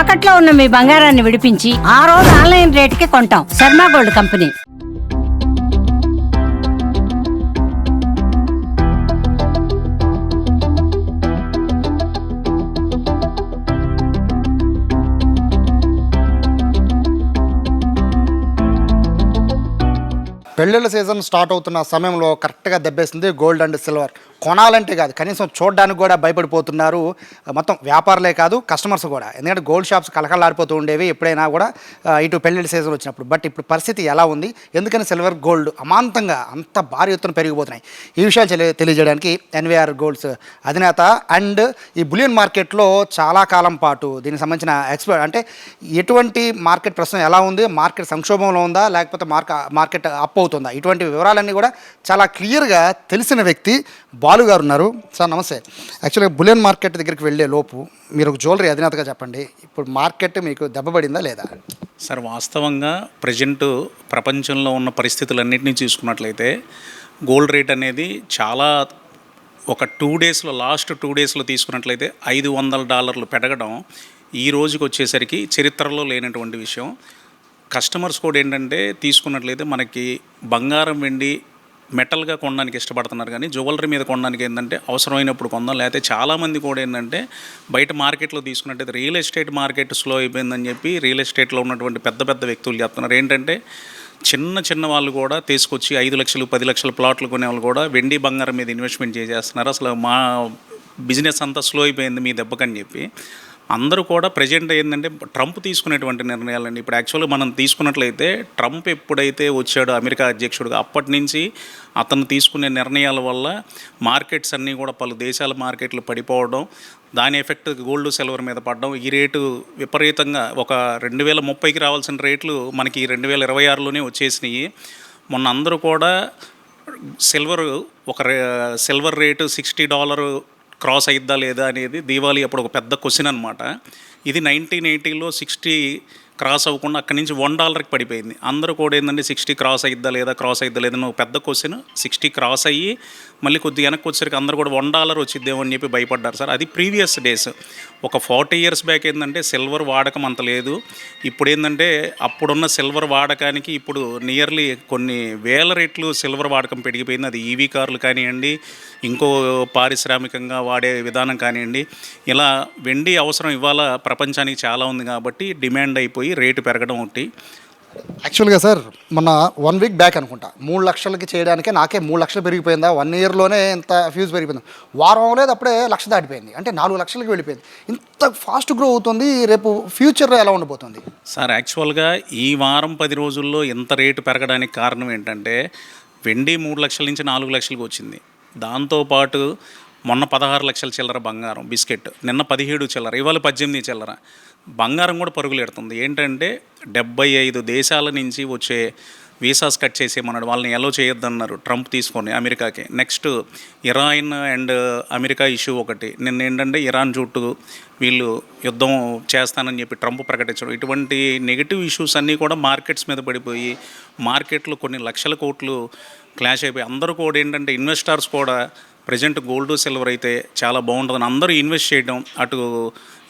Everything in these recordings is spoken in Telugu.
తాకట్లో ఉన్న మీ బంగారాన్ని విడిపించి ఆ రోజు ఆన్లైన్ రేటుకి కొంటాం. Sharma gold company. పెళ్ళిళ్ళ సీజన్ స్టార్ట్ అవుతున్న సమయంలో కరెక్ట్గా దెబ్బేసింది గోల్డ్ అండ్ సిల్వర్. కొనాలంటే కాదు కనీసం చూడడానికి కూడా భయపడిపోతున్నారు. మొత్తం వ్యాపారులే కాదు కస్టమర్స్ కూడా. ఎందుకంటే గోల్డ్ షాప్స్ కలకలాడిపోతూ ఉండేవి ఎప్పుడైనా కూడా ఇటు పెళ్ళిళ్ళ సీజన్ వచ్చినప్పుడు. బట్ ఇప్పుడు పరిస్థితి ఎలా ఉంది? ఎందుకని సిల్వర్ గోల్డ్ అమాంతంగా అంత భారీ ఎత్తున పెరిగిపోతున్నాయి. ఈ విషయాలు తెలియ- తెలియజేయడానికి ఎన్వీఆర్ గోల్డ్స్ అధినేత అండ్ ఈ బులియన్ మార్కెట్లో చాలా కాలం పాటు దీనికి సంబంధించిన ఎక్స్పర్ట్ అంటే ఎటువంటి మార్కెట్ ప్రస్తుతం ఎలా ఉంది? మార్కెట్ సంక్షోభంలో ఉందా? లేకపోతే మార్క మార్కెట్ అప్ అవుతుందా? ఇటువంటి వివరాలన్నీ కూడా చాలా క్లియర్గా తెలిసిన వ్యక్తి బాలు గారు ఉన్నారు. సార్ నమస్తే. యాక్చువల్గా బులియన్ మార్కెట్ దగ్గరికి వెళ్ళే లోపు మీరు ఒక జ్యువెలరీ అధినేతగా చెప్పండి. ఇప్పుడు మార్కెట్ మీకు దెబ్బపడిందా లేదా? సార్ వాస్తవంగా ప్రజెంట్ ప్రపంచంలో ఉన్న పరిస్థితులన్నింటినీ చూసుకున్నట్లయితే గోల్డ్ రేట్ అనేది చాలా ఒక టూ డేస్లో లాస్ట్ టూ డేస్లో తీసుకున్నట్లయితే ఐదు వందల డాలర్లు పెరగడం ఈ రోజుకి వచ్చేసరికి చరిత్రలో లేనటువంటి విషయం. కస్టమర్స్ కూడా ఏంటంటే తీసుకున్నట్లయితే మనకి బంగారం వెండి మెటల్గా కొనడానికి ఇష్టపడుతున్నారు కానీ జ్యువెలరీ మీద కొనడానికి ఏంటంటే అవసరమైనప్పుడు కొందాం. లేకపోతే చాలామంది కూడా ఏంటంటే బయట మార్కెట్లో తీసుకున్నట్టయితే రియల్ ఎస్టేట్ మార్కెట్ స్లో అయిపోయిందని చెప్పి రియల్ ఎస్టేట్లో ఉన్నటువంటి పెద్ద పెద్ద వ్యక్తులు చెప్తున్నారు. ఏంటంటే చిన్న చిన్న వాళ్ళు కూడా తీసుకొచ్చి ఐదు లక్షలు పది లక్షల ప్లాట్లు కొనే వాళ్ళు కూడా వెండి బంగారం మీద ఇన్వెస్ట్మెంట్ చేసేస్తున్నారు. అసలు మా బిజినెస్ అంతా స్లో అయిపోయింది మీ దెబ్బకని చెప్పి. అందరూ కూడా ప్రజెంట్ ఏంటంటే ట్రంప్ తీసుకునేటువంటి నిర్ణయాలండి ఇప్పుడు యాక్చువల్గా మనం తీసుకున్నట్లయితే ట్రంప్ ఎప్పుడైతే వచ్చాడో అమెరికా అధ్యక్షుడుగా అప్పటి నుంచి అతను తీసుకునే నిర్ణయాల వల్ల మార్కెట్స్ అన్నీ కూడా పలు దేశాల మార్కెట్లు పడిపోవడం దాని ఎఫెక్ట్ గోల్డ్ సిల్వర్ మీద పడడం ఈ రేటు విపరీతంగా ఒక రెండు వేల ముప్పైకి రావాల్సిన రేట్లు మనకి రెండు వేల ఇరవై ఆరులోనే వచ్చేసినాయి. మొన్న అందరూ కూడా సిల్వర్ ఒక రే- silver rate sixty dollar cross అయిద్దా లేదా అనేది దీవాళీ అప్పుడు ఒక పెద్ద క్వశ్చన్ అనమాట ఇది నైన్టీన్ ఎయిటీలో సిక్స్టీ క్రాస్ అవ్వకుండా అక్కడి నుంచి వన్ డాలర్కి పడిపోయింది. అందరూ కూడా ఏంటంటే సిక్స్టీ క్రాస్ అయిద్దా లేదా క్రాస్ అయిద్దా లేదా నువ్వు పెద్ద క్వశ్చన్. సిక్స్టీ క్రాస్ అయ్యి మళ్ళీ కొద్దిగా వెనక్కి వచ్చేసరికి అందరూ కూడా వన్ డాలర్ వచ్చిద్దేమో అని చెప్పి భయపడ్డారు సార్. అది ప్రీవియస్ డేస్. ఒక ఫార్టీ ఇయర్స్ బ్యాక్ ఏంటంటే సిల్వర్ వాడకం అంత లేదు. ఇప్పుడు ఏంటంటే అప్పుడున్న సిల్వర్ వాడకానికి ఇప్పుడు నియర్లీ కొన్ని వేల రెట్లు సిల్వర్ వాడకం పెరిగిపోయింది. అది ఈవీ కార్లు కానివ్వండి ఇంకో పారిశ్రామికంగా వాడే విధానం కానివ్వండి. ఇలా వెండి అవసరం ఇవాళ ప్రపంచానికి చాలా ఉంది కాబట్టి డిమాండ్ అయిపోయి రేటు పెరగడం ఒకటి. యాక్చువల్గా సార్ మొన్న వన్ వీక్ బ్యాక్ అనుకుంటా. మూడు లక్షలకి చేయడానికే నాకే మూడు లక్షలు పెరిగిపోయిందా? వన్ ఇయర్లోనే ఇంత ఫ్యూజ్ పెరిగిపోయింది? వారం లేదు అప్పుడే లక్ష దాటిపోయింది. అంటే నాలుగు లక్షలకి వెళ్ళిపోయింది. ఇంత ఫాస్ట్ గ్రో అవుతుంది రేపు ఫ్యూచర్లో ఎలా ఉండబోతుంది? సార్ యాక్చువల్గా ఈ వారం పది రోజుల్లో ఇంత రేటు పెరగడానికి కారణం ఏంటంటే వెండి మూడు లక్షల నుంచి నాలుగు లక్షలకు వచ్చింది. దాంతోపాటు మొన్న పదహారు లక్షల చిల్లర బంగారం బిస్కెట్ నిన్న పదిహేడు చిల్లర ఇవాళ పద్దెనిమిది చిల్లర. బంగారం కూడా పరుగులెడుతుంది ఏంటంటే డెబ్బై ఐదు దేశాల నుంచి వచ్చే వీసాస్ కట్ చేసేయమన్నాడు వాళ్ళని ఎలో చేయొద్దన్నారు ట్రంప్ తీసుకొని అమెరికాకి. Next Iran and America issue ఒకటి. నిన్న ఏంటంటే ఇరాన్ చుట్టూ వీళ్ళు యుద్ధం చేస్తానని చెప్పి ట్రంప్ ప్రకటించడం ఇటువంటి నెగిటివ్ ఇష్యూస్ అన్నీ కూడా మార్కెట్స్ మీద పడిపోయి మార్కెట్లో కొన్ని లక్షల కోట్లు క్లాష్ అయిపోయి అందరూ కూడా ఏంటంటే ఇన్వెస్టర్స్ కూడా ప్రజెంట్ గోల్డ్ సిల్వర్ అయితే చాలా బాగుంటుందని అందరూ ఇన్వెస్ట్ చేయడం. అటు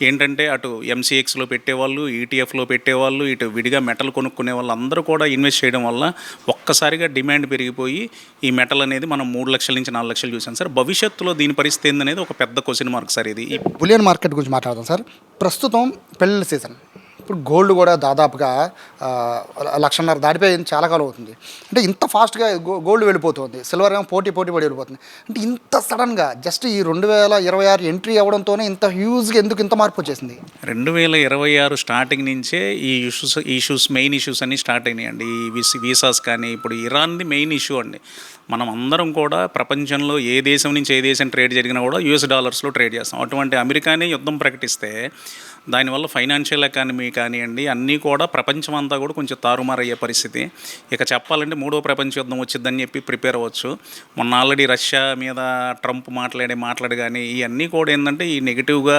ఏంటంటే అటు ఎంసీఎక్స్లో పెట్టేవాళ్ళు ఈటీఎఫ్లో పెట్టేవాళ్ళు ఇటు విడిగా మెటల్ కొనుక్కునే వాళ్ళు అందరూ కూడా ఇన్వెస్ట్ చేయడం వల్ల ఒక్కసారిగా డిమాండ్ పెరిగిపోయి ఈ మెటల్ అనేది మనం మూడు లక్షల నుంచి నాలుగు లక్షలు చూసాం. సార్ భవిష్యత్తులో దీని పరిస్థితి ఏందనేది ఒక పెద్ద క్వశ్చన్ మార్క్ సార్ ఇది. ఈ బులియన్ మార్కెట్ గురించి మాట్లాడదాం సార్. ప్రస్తుతం పెళ్ళిళ్ళ సీజన్. ఇప్పుడు గోల్డ్ కూడా దాదాపుగా లక్షన్నర దాటిపోయింది చాలా కాలం అవుతుంది. అంటే ఇంత ఫాస్ట్గా గో గోల్డ్ వెళ్ళిపోతుంది. సిల్వర్ ఏమో పోటీ పోటీ పడి వెళ్ళిపోతుంది. అంటే ఇంత సడన్గా జస్ట్ ఈ రెండు వేల ఇరవై ఆరు ఎంట్రీ అవ్వడంతోనే ఇంత హ్యూజ్గా ఎందుకు ఇంత మార్పు వచ్చేసింది? రెండు వేల ఇరవై ఆరు స్టార్టింగ్ నుంచే ఈ ఇష్యూస్ ఇష్యూస్ మెయిన్ ఇష్యూస్ అన్నీ స్టార్ట్ అయినాయండి. ఈ విస్ వీసాస్ కానీ ఇప్పుడు ఇరాన్ది మెయిన్ ఇష్యూ అండి. మనం అందరం కూడా ప్రపంచంలో ఏ దేశం నుంచి ఏ దేశం ట్రేడ్ జరిగినా కూడా యూఎస్ డాలర్స్లో ట్రేడ్ చేస్తాం. అటువంటి అమెరికానే యుద్ధం ప్రకటిస్తే దానివల్ల ఫైనాన్షియల్ ఎకానమీ కానివ్వండి అన్నీ కూడా ప్రపంచం అంతా కూడా కొంచెం తారుమారయ్యే పరిస్థితి. ఇక చెప్పాలంటే మూడో ప్రపంచ యుద్ధం వచ్చిందని చెప్పి ప్రిపేర్ అవ్వచ్చు. మొన్న ఆల్రెడీ రష్యా మీద ట్రంప్ మాట్లాడే మాట్లాడు కానీ ఇవన్నీ కూడా ఏంటంటే ఈ నెగిటివ్గా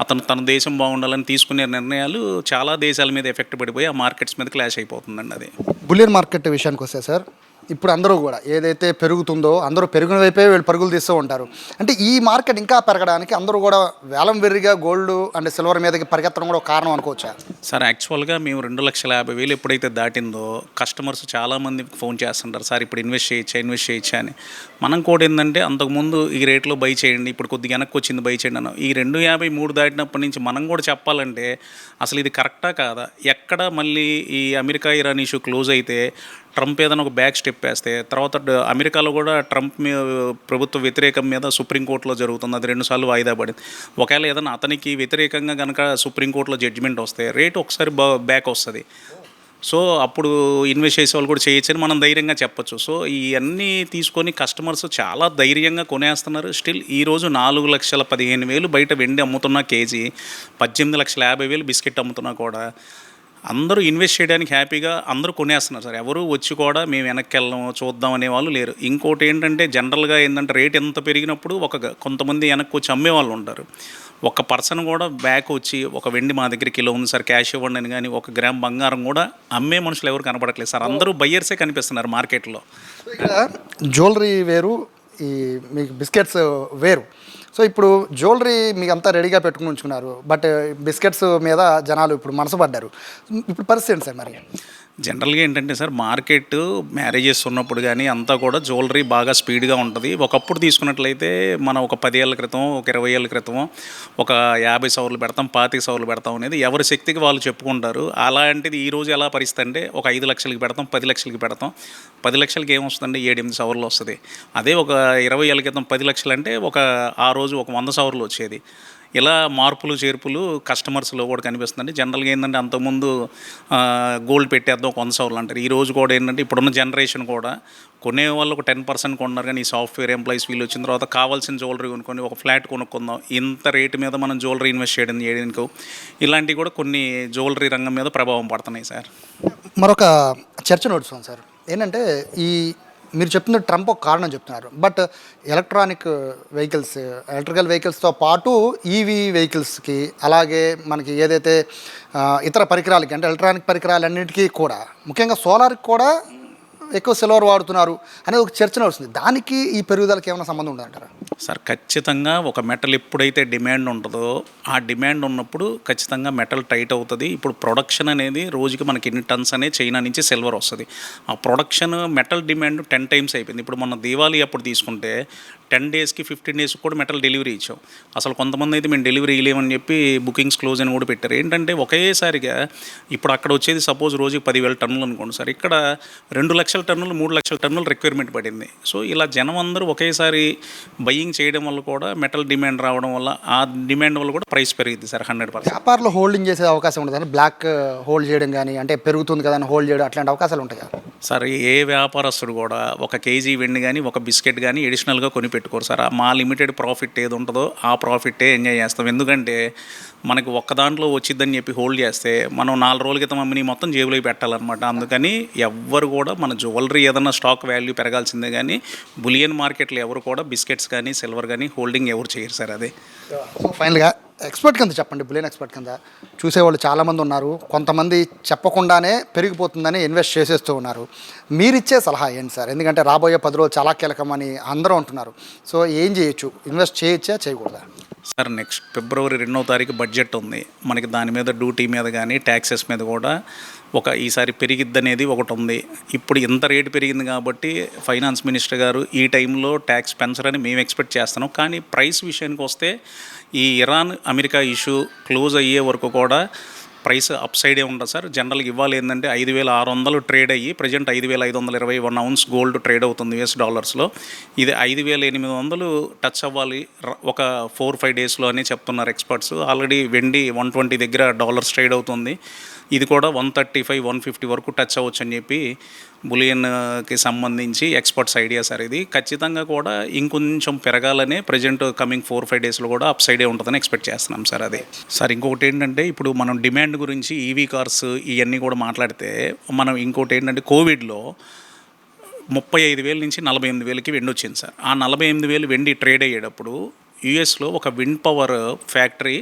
అతను తన దేశం బాగుండాలని తీసుకునే నిర్ణయాలు చాలా దేశాల మీద ఎఫెక్ట్ పడిపోయి ఆ మార్కెట్స్ మీద క్లాష్ అయిపోతుందండి అది. బులియన్ మార్కెట్ విషయానికి వస్తే సార్ ఇప్పుడు అందరూ కూడా ఏదైతే పెరుగుతుందో అందరూ పెరిగిన వైపే వీళ్ళు పరుగులు తీస్తూ ఉంటారు. అంటే ఈ మార్కెట్ ఇంకా పెరగడానికి అందరూ కూడా వేలం వెర్రిగా గోల్డ్ అండ్ సిల్వర్ మీదకి పరిగెత్తడం కూడా ఒక కారణం అనుకోవచ్చా? సార్ యాక్చువల్గా మేము రెండు లక్షల యాభై వేలు ఎప్పుడైతే దాటిందో కస్టమర్స్ చాలామంది ఫోన్ చేస్తుంటారు సార్ ఇప్పుడు ఇన్వెస్ట్ చేయొచ్చా ఇన్వెస్ట్ చేయొచ్చా అని. మనం కూడా ఏంటంటే అంతకుముందు ఈ రేట్లో బై చేయండి ఇప్పుడు కొద్దిగా వెనక్కి వచ్చింది బై చేయండి అన్నాం. ఈ రెండు యాభై మూడు దాటినప్పటి నుంచి మనం కూడా చెప్పాలంటే అసలు ఇది కరెక్టా కాదా? ఎక్కడ మళ్ళీ ఈ అమెరికా ఇరాన్ ఇష్యూ క్లోజ్ అయితే ట్రంప్ ఏదైనా ఒక బ్యాక్ స్టెప్ చెప్పేస్తే తర్వాత అమెరికాలో కూడా ట్రంప్ మీ ప్రభుత్వ వ్యతిరేకం మీద సుప్రీంకోర్టులో జరుగుతుంది. అది రెండుసార్లు వాయిదా పడింది. ఒకవేళ ఏదైనా అతనికి వ్యతిరేకంగా కనుక సుప్రీంకోర్టులో జడ్జిమెంట్ వస్తే రేట్ ఒకసారి బ్యాక్ వస్తుంది. సో అప్పుడు ఇన్వెస్ట్ చేసే వాళ్ళు కూడా చేయొచ్చని మనం ధైర్యంగా చెప్పొచ్చు. సో ఇవన్నీ తీసుకొని కస్టమర్స్ చాలా ధైర్యంగా కొనేస్తున్నారు. స్టిల్ ఈరోజు నాలుగు లక్షల పదిహేను వేలు బయట వెండి అమ్ముతున్న కేజీ పద్దెనిమిది లక్షల యాభై వేలు బిస్కెట్ అమ్ముతున్నా కూడా అందరూ ఇన్వెస్ట్ చేయడానికి హ్యాపీగా అందరూ కొనేస్తున్నారు సార్. ఎవరు వచ్చి కూడా మేము వెనక్కి వెళ్ళాము చూద్దాం అనే వాళ్ళు లేరు. ఇంకోటి ఏంటంటే జనరల్గా ఏంటంటే రేట్ ఎంత పెరిగినప్పుడు ఒక కొంతమంది వెనక్కి వచ్చి అమ్మే వాళ్ళు ఉంటారు. ఒక పర్సన్ కూడా బ్యాక్ వచ్చి ఒక వెండి మా దగ్గర కిలో ఉంది సార్ క్యాష్ ఇవ్వండి అని కానీ ఒక గ్రామ్ బంగారం కూడా అమ్మే మనుషులు ఎవరు కనపడట్లేదు సార్. అందరూ బయ్యర్సే కనిపిస్తున్నారు మార్కెట్లో. జ్యువెలరీ వేరు ఈ మీకు బిస్కెట్స్ వేరు. సో ఇప్పుడు జ్యువెలరీ మీకు అంతా రెడీగా పెట్టుకుని ఉంచుకున్నారు బట్ బిస్కెట్స్ మీద జనాలు ఇప్పుడు మనసు పడ్డారు. ఇప్పుడు పరిస్థితి సార్ మరి? జనరల్గా ఏంటంటే సార్ మార్కెట్ మ్యారేజెస్ ఉన్నప్పుడు కానీ అంతా కూడా జ్యువెలరీ బాగా స్పీడ్గా ఉంటుంది. ఒకప్పుడు తీసుకున్నట్లయితే మనం ఒక పది ఏళ్ళ క్రితం ఒక ఇరవై ఏళ్ళ క్రితం ఒక యాభై సవర్లు పెడతాం పాతిక సవర్లు పెడతాం అనేది ఎవరి శక్తికి వాళ్ళు చెప్పుకుంటారు. అలాంటిది ఈ రోజు ఎలా పరిస్థితి అంటే ఒక ఐదు లక్షలకి పెడతాం పది లక్షలకి పెడతాం. పది లక్షలకి ఏమొస్తుందండి ఏడెనిమిది సవర్లు వస్తుంది. అదే ఒక ఇరవై ఏళ్ళ క్రితం పది లక్షలు అంటే ఒక ఆ రోజు ఒక వంద సవర్లు వచ్చేది. ఇలా మార్పులు చేర్పులు కస్టమర్స్లో కూడా కనిపిస్తుందండి. జనరల్గా ఏంటంటే అంతకుముందు గోల్డ్ పెట్టేద్దాం ఒక సవర్లు అంటారు. ఈ రోజు కూడా ఏంటంటే ఇప్పుడున్న జనరేషన్ కూడా కొనే వాళ్ళు ఒక టెన్ పర్సెంట్ కొన్నారు. కానీ ఈ సాఫ్ట్వేర్ ఎంప్లాయీస్ వీళ్ళు వచ్చిన తర్వాత కావాల్సిన జ్యువెలరీ కొనుక్కొని ఒక ఫ్లాట్ కొనుక్కుందాం. ఇంత రేటు మీద మనం జ్యువెలరీ ఇన్వెస్ట్ చేయడం చేయడానికి ఇలాంటివి కూడా కొన్ని జ్యువెలరీ రంగం మీద ప్రభావం పడుతున్నాయి సార్. మరొక చర్చ నడుస్తుంది సార్. ఏంటంటే ఈ మీరు చెప్తున్న ట్రంప్ ఒక కారణం చెప్తున్నారు. బట్ ఎలక్ట్రానిక్ వెహికల్స్ ఎలక్ట్రికల్ వెహికల్స్తో పాటు ఈవీ వెహికల్స్కి అలాగే మనకి ఏదైతే ఇతర పరికరాలకి అంటే ఎలక్ట్రానిక్ పరికరాలన్నిటికీ కూడా ముఖ్యంగా సోలార్కి కూడా ఎక్కువ సిల్వర్ వాడుతున్నారు అనేది ఒక చర్చ నడుస్తుంది. దానికి ఈ పెరుగుదలకి ఏమైనా సంబంధం ఉందంటారా? సార్ ఖచ్చితంగా ఒక మెటల్ ఎప్పుడైతే డిమాండ్ ఉంటుందో ఆ డిమాండ్ ఉన్నప్పుడు ఖచ్చితంగా మెటల్ టైట్ అవుతుంది. ఇప్పుడు ప్రొడక్షన్ అనేది రోజుకి మనకి ఎన్ని టన్స్ అనేది చైనా నుంచి సిల్వర్ వస్తుంది. ఆ production metal demand ten times అయిపోయింది. ఇప్పుడు మన దీవాళీ అప్పుడు తీసుకుంటే టెన్ డేస్కి ఫిఫ్టీన్ డేస్కి కూడా మెటల్ డెలివరీ ఇచ్చాం. అసలు కొంతమంది అయితే మేము డెలివరీ ఇవ్వలేమని చెప్పి బుకింగ్స్ క్లోజ్ అని కూడా పెట్టారు. ఏంటంటే ఒకేసారిగా ఇప్పుడు అక్కడ వచ్చేది సపోజ్ రోజుకి పదివేల టన్నులు అనుకోండి సార్. ఇక్కడ రెండు లక్షల టన్నులు మూడు లక్షల టన్నులు రిక్వైర్మెంట్ పడింది. సో ఇలా జనం అందరూ ఒకేసారి బయ్యింగ్ చేయడం వల్ల కూడా మెటల్ డిమాండ్ రావడం వల్ల ఆ డిమాండ్ వల్ల కూడా ప్రైస్ పెరిగింది సార్ హండ్రెడ్ పర్సెంట్ వ్యాపారంలో హోల్డింగ్ చేసే అవకాశం ఉంటుంది బ్లాక్ హోల్డ్ చేయడం కానీ అంటే పెరుగుతుంది కదా హోల్డ్ చేయడం అట్లాంటి అవకాశాలు ఉంటాయి? సార్ ఏ వ్యాపారస్తుడు కూడా ఒక కేజీ వెండి కానీ ఒక బిస్కెట్ కానీ ఎడిషనల్గా కొని పెట్టుకోరు సార్. మా లిమిటెడ్ ప్రాఫిట్ ఏది ఉంటుందో ఆ ప్రాఫిట్టే ఎంజాయ్ చేస్తాం. ఎందుకంటే మనకి ఒక్క దాంట్లో వచ్చిద్దని చెప్పి హోల్డ్ చేస్తే మనం నాలుగు రోజుల క్రితం అమ్మిని మొత్తం జేబులో పెట్టాలన్నమాట. అందుకని ఎవ్వరు కూడా మన జ్యువెలరీ ఏదన్నా స్టాక్ వాల్యూ పెరగాల్సిందే కానీ బులియన్ మార్కెట్లో ఎవరు కూడా బిస్కెట్స్ కానీ సిల్వర్ కానీ హోల్డింగ్ ఎవరు చేయరు సార్ అదే. సో ఫైనల్గా ఎక్స్పర్ట్ కింద చెప్పండి బులియన్ ఎక్స్పర్ట్ కింద. చూసేవాళ్ళు చాలామంది ఉన్నారు. కొంతమంది చెప్పకుండానే పెరిగిపోతుందని ఇన్వెస్ట్ చేసేస్తూ ఉన్నారు. మీరిచ్చే సలహా ఏంటి సార్? ఎందుకంటే రాబోయే పది రోజులు చాలా కీలకమని అందరూ అంటున్నారు. సో ఏం చేయొచ్చు? ఇన్వెస్ట్ చేయొచ్చా చేయకూడదా? సార్ నెక్స్ట్ ఫిబ్రవరి రెండవ తారీఖు బడ్జెట్ ఉంది. మనకి దాని మీద డ్యూటీ మీద కానీ ట్యాక్సెస్ మీద కూడా ఒక ఈసారి పెరిగిద్ది అనేది ఒకటి ఉంది ఇప్పుడు ఇంత రేటు పెరిగింది కాబట్టి ఫైనాన్స్ మినిస్టర్ గారు ఈ టైంలో ట్యాక్స్ పెంచరని మేము ఎక్స్పెక్ట్ చేస్తున్నాం. కానీ ప్రైస్ విషయానికి వస్తే ఈ ఇరాన్ అమెరికా ఇష్యూ క్లోజ్ అయ్యే వరకు కూడా ప్రైస్ అప్ సైడే ఉండదు సార్. జనరల్గా ఇవ్వాలి ఏంటంటే ఐదు వేల ఆరు వందలు ట్రేడ్ అయ్యి ప్రజెంట్ ఐదు వేల ఐదు వందల ఇరవై వన్ అవున్స్ గోల్డ్ ట్రేడ్ అవుతుంది యూఎస్ డాలర్స్లో. ఇది ఐదు వేల ఎనిమిది వందలు టచ్ అవ్వాలి ఒక ఫోర్ ఫైవ్ డేస్లో అని చెప్తున్నారు ఎక్స్పర్ట్స్. ఆల్రెడీ వెండి వన్ ట్వంటీ దగ్గర డాలర్స్ ట్రేడ్ అవుతుంది. ఇది కూడా one thirty five one fifty వరకు టచ్ అవ్వచ్చు అని చెప్పి బులియన్కి సంబంధించి ఎక్స్పర్ట్స్ ఐడియా సార్ ఇది. ఖచ్చితంగా కూడా ఇంకొంచెం పెరగాలనే ప్రజెంట్ కమింగ్ ఫోర్ ఫైవ్ డేస్లో కూడా అప్ సైడే ఉంటుందని ఎక్స్పెక్ట్ చేస్తున్నాం సార్ అది. సార్ ఇంకొకటి ఏంటంటే ఇప్పుడు మనం డిమాండ్ గురించి ఈవీ కార్స్ ఇవన్నీ కూడా మాట్లాడితే మనం ఇంకోటి ఏంటంటే కోవిడ్లో ముప్పై ఐదు వేల నుంచి నలభై ఎనిమిది వేలకి వెండి వచ్చింది సార్. ఆ నలభై ఎనిమిది వేలు వెండి ట్రేడ్ అయ్యేటప్పుడు యుఎస్లో ఒక విండ్ పవర్ ఫ్యాక్టరీ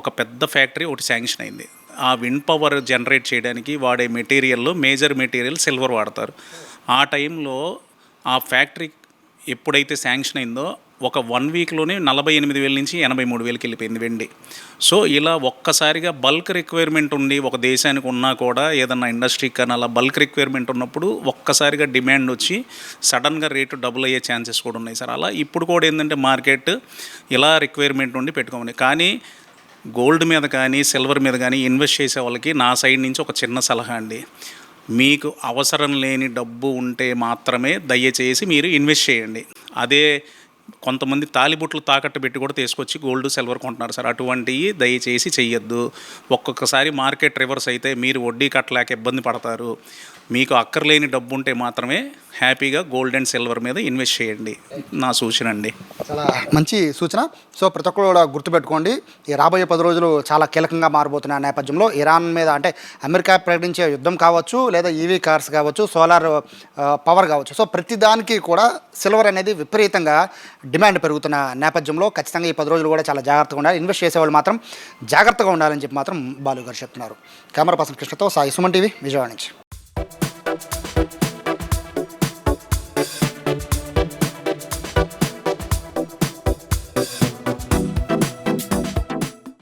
ఒక పెద్ద ఫ్యాక్టరీ ఒకటి శాంక్షన్ అయింది. ఆ విండ్ పవర్ జనరేట్ చేయడానికి వాడే మెటీరియల్లో మేజర్ మెటీరియల్ సిల్వర్ వాడతారు. ఆ టైంలో ఆ ఫ్యాక్టరీ ఎప్పుడైతే శాంక్షన్ అయిందో ఒక వన్ వీక్లోనే నలభై ఎనిమిది వేల నుంచి ఎనభై మూడు వేలకి వెళ్ళిపోయింది వెండి. సో ఇలా ఒక్కసారిగా బల్క్ రిక్వైర్మెంట్ ఉండి ఒక దేశానికి ఉన్నా కూడా ఏదన్నా ఇండస్ట్రీకి కానీ అలా బల్క్ రిక్వైర్మెంట్ ఉన్నప్పుడు ఒక్కసారిగా డిమాండ్ వచ్చి సడన్గా రేటు డబుల్ అయ్యే ఛాన్సెస్ కూడా ఉన్నాయి సార్. అలా ఇప్పుడు కూడా ఏంటంటే మార్కెట్ ఇలా రిక్వైర్మెంట్ ఉండి పెట్టుకోమని. కానీ గోల్డ్ మీద కానీ సిల్వర్ మీద కానీ ఇన్వెస్ట్ చేసే వాళ్ళకి నా సైడ్ నుంచి ఒక చిన్న సలహా అండి. మీకు అవసరం లేని డబ్బు ఉంటే మాత్రమే దయచేసి మీరు ఇన్వెస్ట్ చేయండి. అదే కొంతమంది తాలిబుట్లు తాకట్టు పెట్టి కూడా తీసుకొచ్చి గోల్డ్ సిల్వర్ కొంటున్నారు సార్. అటువంటివి దయచేసి చెయ్యొద్దు. ఒక్కొక్కసారి మార్కెట్ రివర్స్ అయితే మీరు వడ్డీ కట్టలేక ఇబ్బంది పడతారు. మీకు అక్కర్లేని డబ్బు ఉంటే మాత్రమే హ్యాపీగా గోల్డ్ అండ్ సిల్వర్ మీద ఇన్వెస్ట్ చేయండి. నా సూచన అండి. చాలా మంచి సూచన. సో ప్రతి ఒక్కరు కూడా గుర్తుపెట్టుకోండి ఈ రాబోయే పది రోజులు చాలా కీలకంగా మారబోతున్న నేపథ్యంలో ఇరాన్ మీద అంటే అమెరికా ప్రకటించే యుద్ధం కావచ్చు లేదా ఈవీ కార్స్ కావచ్చు సోలార్ పవర్ కావచ్చు. సో ప్రతి దానికి కూడా సిల్వర్ అనేది విపరీతంగా డిమాండ్ పెరుగుతున్న నేపథ్యంలో ఖచ్చితంగా ఈ పది రోజులు కూడా చాలా జాగ్రత్తగా ఉండాలి. ఇన్వెస్ట్ చేసేవాళ్ళు మాత్రం జాగ్రత్తగా ఉండాలని చెప్పి మాత్రం బాలు గారు చెప్తున్నారు. కెమెరా పర్సన్ కృష్ణతో సాయి సుమన్ టీవీ విజయవాడ నుంచి.